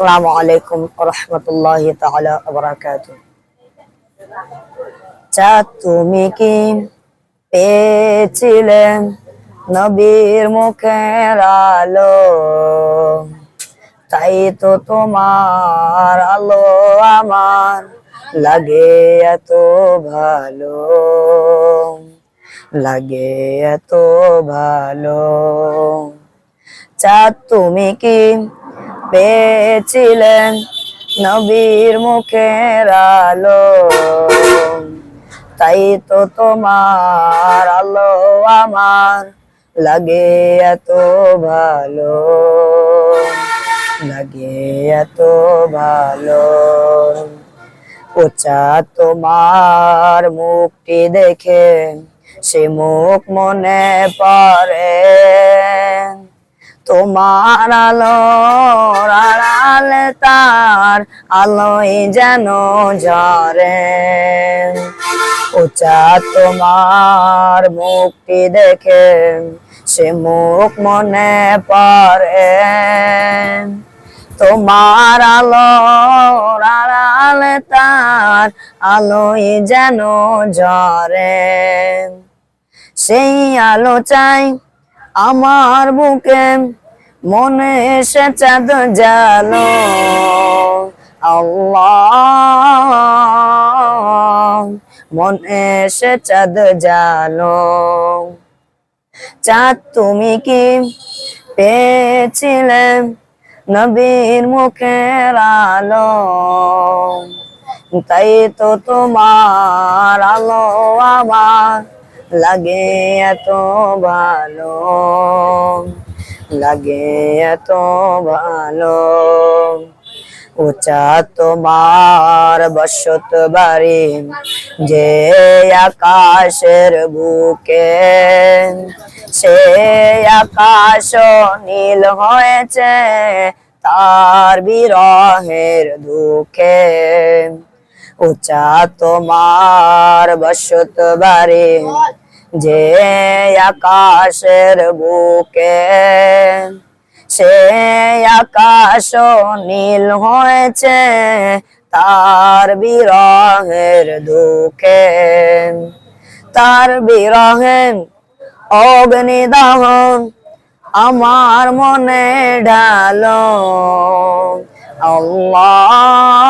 আসসালামু আলাইকুম রহমতুল্লাহ বারাকাতুহু। চাঁদ তুমি কি পেয়েছিলে নবীর মুখের আলো? তাই তো তোমার আলো আমার লাগে এত ভালো, লাগে এত ভালো। চা তুমি কি পেয়েছিলেন নবীর মুখের আলো। তাই তো তোমার আলো আমার লাগে এত ভালো, লাগে এত ভালো। ওচা তোমার মুখটি দেখে সে মুখ মনে পড়ে। তোমার আলো তার আলোয় যেন ঝরে উচা তোমার মুক্তি দেখে সে মুখ মনে পড়ে। তোমার আলো আড়াল তার আলোয় যেন ঝরে সেই আলো চাই আমার বুকে। মনে এসে চাঁদ জালো। মনে এসে চাঁদ জালো। চাঁদ তুমি কি পেয়েছিলে নবীর মুখের আলো? তাই তো তোমার আলো আমার লাগে এত ভালো। লাগে এত ভালো। উচা তোমার বসত বাড়ি, যে আকাশের বুকে, সে আকাশ নীল হয়েছে তার বিরহের দুঃখে। উচা তোমার বসত বাড়ি যে আকাশের বুকে, সে আকাশ নীল হয়েছে তার বিরহের দুঃখে। তার বিরহে অগ্নি দহন আমার মনে ঢাল। আল্লাহ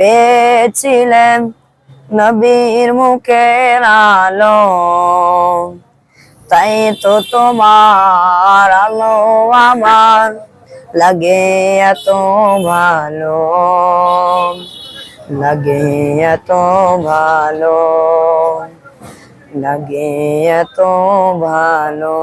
পেয়েছিলেন নবীর মুখের আলো। তাই তো তোমার আলো আমার লাগে এত ভালো, লাগে এত ভালো, লাগে এত ভালো।